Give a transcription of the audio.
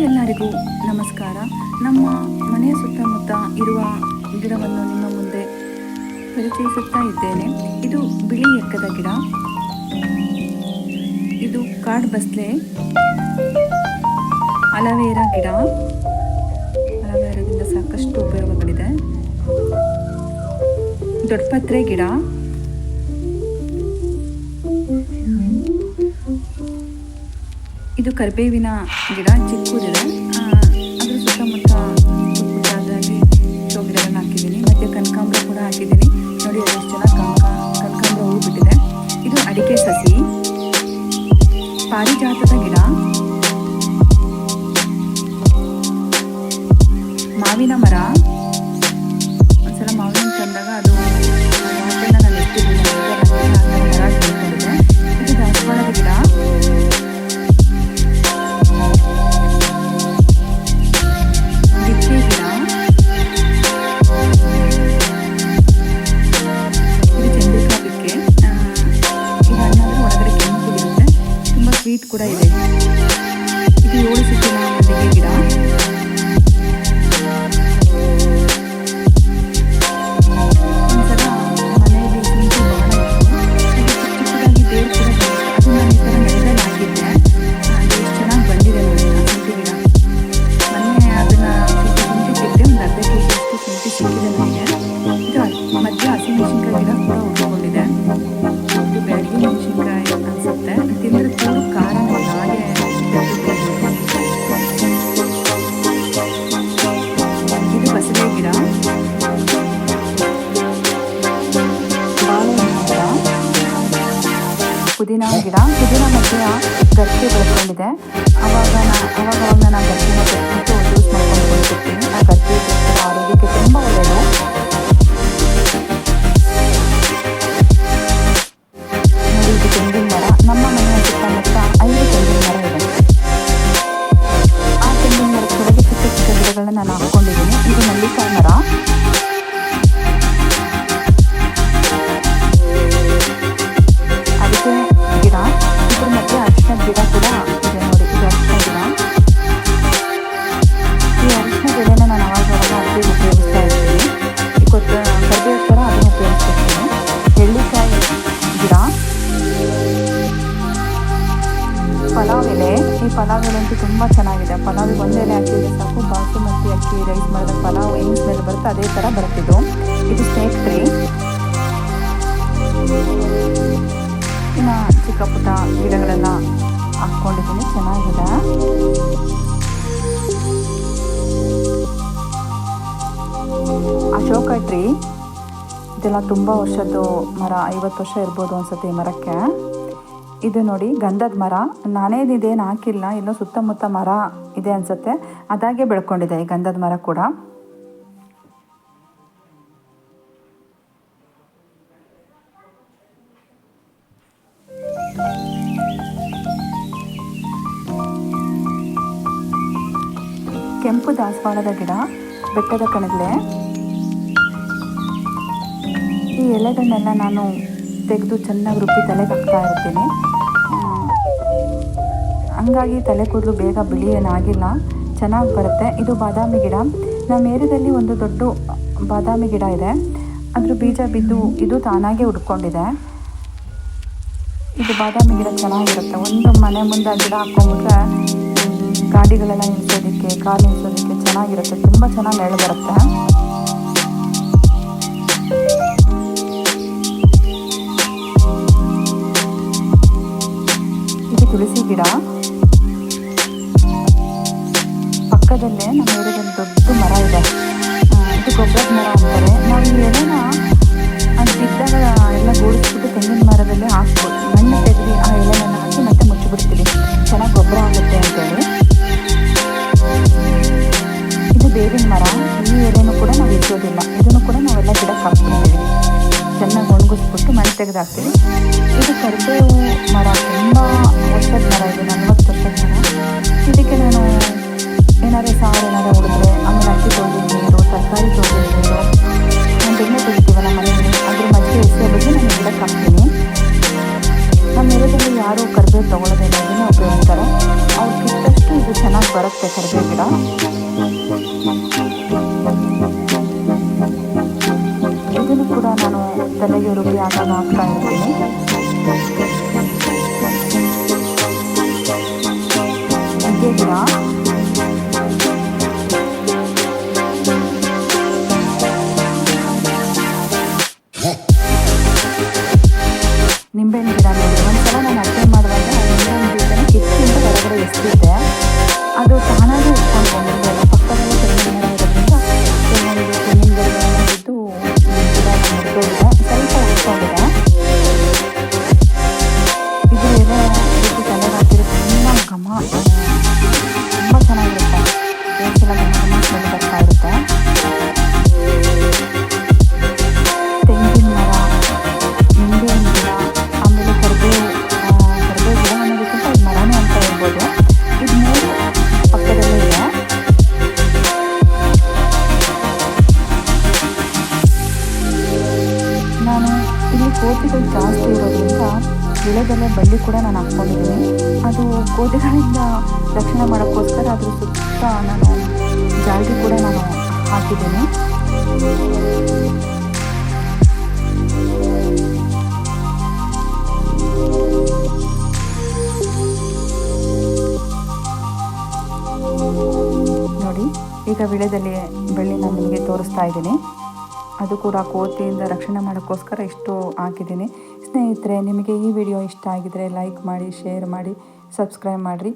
ಎಲ್ಲರಿಗೂ ನಮಸ್ಕಾರ. ನಮ್ಮ ಮನೆಯ ಸುತ್ತಮುತ್ತ ಇರುವ ಗಿಡವನ್ನು ನಿಮ್ಮ ಮುಂದೆ ಪರಿಚಯಿಸುತ್ತಾ ಇದ್ದೇನೆ. ಇದು ಬಿಳಿ ಎಕ್ಕದ ಗಿಡ. ಇದು ಕಾಡ್ ಬಸ್ಲೆ. ಅಲವೇರ ಗಿಡ. ಅಲವೇರದಿಂದ ಸಾಕಷ್ಟು ಉಪಯೋಗಗಳಿದೆ. ದೊಡ್ಡಪತ್ರೆ ಗಿಡ. ಇದು ಕರಿಬೇವಿನ ಗಿಡ ಚಿಕ್ಕದಿದೆ ಅದ್ರ ಸುತ್ತಮುತ್ತ ಪುಟ್ಟ ಪುಟ್ಟದಾಗಿ ಶೋ ಗಿಡಗಳನ್ನ ಹಾಕಿದ್ದೀನಿ. ಮತ್ತೆ ಕನಕಾಂಬ್ರ ಕೂಡ ಹಾಕಿದ್ದೀನಿ. ನೋಡಿ ಎಷ್ಟು ಜನ ಕನಕ, ಕನಕಾಂಬ್ರ ಹೂ ಬಿಟ್ಟಿದೆ. ಇದು ಅಡಿಕೆ ಸಸಿ. ಪಾರಿಜಾತದ ಗಿಡ. ಮಾವಿನ ಮರ. ಪುದೀನ ಗಿಡ, ಪುದೀನ ಮಧ್ಯ ಗಟ್ಟಿ ಬೆಳ್ಕೊಂಡಿದೆ ಅವಾಗ ನಾನು ಅವಾಗ ಅವಾಗ ನಾನು ಗಟ್ಟಿನ ತೆಗೆದ್ಬಿಟ್ಟು ಯೂಸ್ ಆ ಗಟ್ಟಿ ಆರೋಗ್ಯಕ್ಕೆ ತುಂಬ ಒಳ್ಳೆಯದು ನೋಡಿ ಮರ. ನಮ್ಮ ಮನೆಯ ಸುತ್ತಮುತ್ತ ಐದು ತೆಂಗಿನ ಮರ ಇದೆ. ಆ ತೆಂಗಿನ ಮರದ ಕೆಳಗೆ ಚಿಕ್ಕ ಚಿಕ್ಕ ನಾನು ಹಾಕ್ಕೊಂಡಿದ್ದೀನಿ. ಇದು ಮಲ್ಲಿಕಾಯಿ ಮರ ಗಿಡ ಕೂಡ ಇದೆ ನೋಡಿ ಈ ಅರಿಶಿನ ಗಿಡನ ನಾನು ಅವಾಗ ಅಡುಗೆ ಉಪಯೋಗಿಸ್ತಾ ಇದ್ದೀನಿ ಈ ಕೊತ್ತ ಥರ ಅದನ್ನು ಉಪಯೋಗಿಸ್ತಿರ್ತೀನಿ ಎಳ್ಳಿಕಾಯಿ ಗಿಡ ಪಲಾವ್ ಎಲೆ ಈ ಪಲಾವ್ ಎಲೆ ಅಂತೂ ತುಂಬ ಚೆನ್ನಾಗಿದೆ ಪಲಾವಿಗೆ ಒಂದು ಎಲೆ ಹಾಕಿದ್ರೆ ಅಕ್ಕಿ ರೈಸ್ ಮಾಡಿದ್ರೆ ಪಲಾವ್ ಹೆಂಗ್ ಬರುತ್ತೆ ಅದೇ ಥರ ಬರುತ್ತಿದ್ದು ಇದು ಸ್ನೇಕ್ ಟ್ರೀ. ಇನ್ನು ಚಿಕ್ಕ ಪುಟ್ಟ ಚೆನ್ನಾಗಿದೆ. ಅಶೋಕ ಟ್ರೀ, ಇದೆಲ್ಲ ತುಂಬ ವರ್ಷದ್ದು ಮರ, ಐವತ್ತು ವರ್ಷ ಇರ್ಬೋದು ಅನ್ಸುತ್ತೆ ಈ ಮರಕ್ಕೆ. ಇದು ನೋಡಿ ಗಂಧದ ಮರ ನಾನೇ ಇದೇನು ಹಾಕಿಲ್ಲ ಎಲ್ಲೋ ಸುತ್ತಮುತ್ತ ಮರ ಇದೆ ಅನ್ಸುತ್ತೆ. ಅದಾಗೆ ಬೆಳ್ಕೊಂಡಿದೆ ಈ ಗಂಧದ ಮರ ಕೂಡ. ಕೆಂಪು ದಾಸವಾಳದ ಗಿಡ, ಬೆಟ್ಟದ ಕಣಗಲೆ. ಈ ಎಲೆಗಳನ್ನೆಲ್ಲ ನಾನು ತೆಗೆದು ಚೆನ್ನಾಗಿ ರುಬ್ಬಿ ತಲೆಗೆ ಹಾಕ್ತಾ ಇರ್ತೀನಿ. ಹಂಗಾಗಿ ತಲೆ ಕೂದಲು ಬೇಗ ಬಿಳಿ ಏನಾಗಿಲ್ಲ, ಚೆನ್ನಾಗಿ ಬರುತ್ತೆ. ಇದು ಬಾದಾಮಿ ಗಿಡ. ನಮ್ಮ ಏರಿಯಾದಲ್ಲಿ ಒಂದು ದೊಡ್ಡ ಬಾದಾಮಿ ಗಿಡ ಇದೆ. ಅದ್ರ ಬೀಜ ಬಿದ್ದು ಇದು ತಾನಾಗೆ ಉಡ್ಕೊಂಡಿದೆ. ಇದು ಬಾದಾಮಿ ಗಿಡ ಚೆನ್ನಾಗಿರುತ್ತೆ. ಒಂದು ಮನೆ ಮುಂದೆ ಗಿಡ ಹಾಕೊಂಡ್ಬಿಟ್ರೆ ಗಾಡಿಗಳೆಲ್ಲ ನಿಲ್ಸೋದಕ್ಕೆ, ಕಾರ್ ನಿಲ್ಸೋದಕ್ಕೆ ಚೆನ್ನಾಗಿರುತ್ತೆ. ತುಂಬ ಚೆನ್ನಾಗಿ ನೆರಳು ಬರುತ್ತೆ. ಇದು ತುಳಸಿ ಗಿಡ. ಪಕ್ಕದಲ್ಲೇ ನಮ್ಮ ಏರಿಯಾದಲ್ಲಿ ದೊಡ್ಡ ಮರ ಇದೆ. ಇದು ಗೊಬ್ಬರದ ಮರ ಅಂತಾರೆ. ನಾವು ಎಲೆನ ಅದು ಬಿದ್ದಾಗ ಎಲ್ಲ ಗೋಡಿಸ್ಬಿಟ್ಟು ತೆಂಗಿನ ಮರದಲ್ಲಿ ಹಾಕ್ಬೋದು. ಚೆನ್ನಾಗಿ ಮನೆ ತೆಗೆದಾಕ್ತೀನಿ. ಇದು ಕರಿಬೇವು ಮರ, ತುಂಬ ವರ್ಷದ ಮರ ಇದು ನಲ್ವತ್ತು ವರ್ಷದ ಮರ. ಇದಕ್ಕೆ ನಾನು ಏನಾದ್ರು ಸಾರು ಏನಾದ್ರು ಉಳಿದ್ರೆ ಆಮೇಲೆ ಅಕ್ಕಿ ತೊಳೆದ ನೀರು ತರಕಾರಿ ತೊಳೆದ ನೀರು ನಾನು ಬೆಣ್ಣೆ ತೆಗಿತೀವಲ್ಲ ಮನೆಯಲ್ಲಿ, ಅದ್ರ ಮಧ್ಯೆ ಎಷ್ಟೇ ಬಗ್ಗೆ ನಾನು ಗಿಡಕ್ಕೆ ಹಾಕ್ತೀನಿ. ನಮ್ಮ ಏರಿಯಾದಲ್ಲಿ ಯಾರೂ ಕರಿಬೇವು ತೊಗೊಳ್ಳೋದಿಲ್ಲ ಇದನ್ನೇ ಉಪಯೋಗಿಸ್ತಾರೆ ಅವ್ರು ಇದು ಚೆನ್ನಾಗಿ ಬರುತ್ತೆ ಕರಿಬೇವು ಗಿಡ. ತಲೆಗೆ ರುಬ್ಬಿ ಆಗಾಗ ಹಾಕ್ತಾ ಗಿಡ ಘಮ ತುಂಬ ಚೆನ್ನಾಗಿರುತ್ತೆ. ಬೇಸಿಗೆಲ್ಲ ಘಮ ಘಮ ಬರ್ತಾ ಇರುತ್ತೆ ತೆಂಗಿನ ಮರ ನಿಂಬೆ ಗಿಡ ಆಮೇಲೆ ಕರಿಬೇವು ಆ, ಗಿಡ ಅನ್ನೋದಕ್ಕಿಂತ ಇದು ಮರನೇ ಅಂತ ಹೇಳ್ಬೋದು. ಇದು ಮೂರು ಪಕ್ಕದಲ್ಲೇ ಇದೆ. ನಾನು ಇಲ್ಲಿ ಕೋತಿಗಳು ಜಾಸ್ತಿ ಇರೋದ್ರಿಂದ ವಿಳೆದೆಲೆ ಬಳ್ಳಿ ಕೂಡ ನಾನು ಹಾಕ್ಕೊಂಡಿದ್ದೀನಿ. ಅದು ಕೋತಿಗಳಿಂದ ರಕ್ಷಣೆ ಮಾಡೋಕ್ಕೋಸ್ಕರ ಅದ್ರ ಸುತ್ತ ನಾನು ಜಾಲಿ ಕೂಡ ನಾನು ಹಾಕಿದ್ದೀನಿ. ನೋಡಿ, ಈಗ ವಿಳೆದಲ್ಲಿ ಬೆಳ್ಳಿ ನಾನು ನಿಮಗೆ ತೋರಿಸ್ತಾ ಇದ್ದೀನಿ. ಅದು ಕೂಡ ಕೋತಿಯಿಂದ ರಕ್ಷಣೆ ಮಾಡೋಕ್ಕೋಸ್ಕರ ಇಷ್ಟು ಹಾಕಿದ್ದೀನಿ. ಸ್ನೇಹಿತರೆ ನಿಮಗೆ ಈ ವಿಡಿಯೋ ಇಷ್ಟ ಆಗಿದರೆ ಲೈಕ್ ಮಾಡಿ ಶೇರ್ ಮಾಡಿ ಸಬ್ಸ್ಕ್ರೈಬ್ ಮಾಡಿರಿ.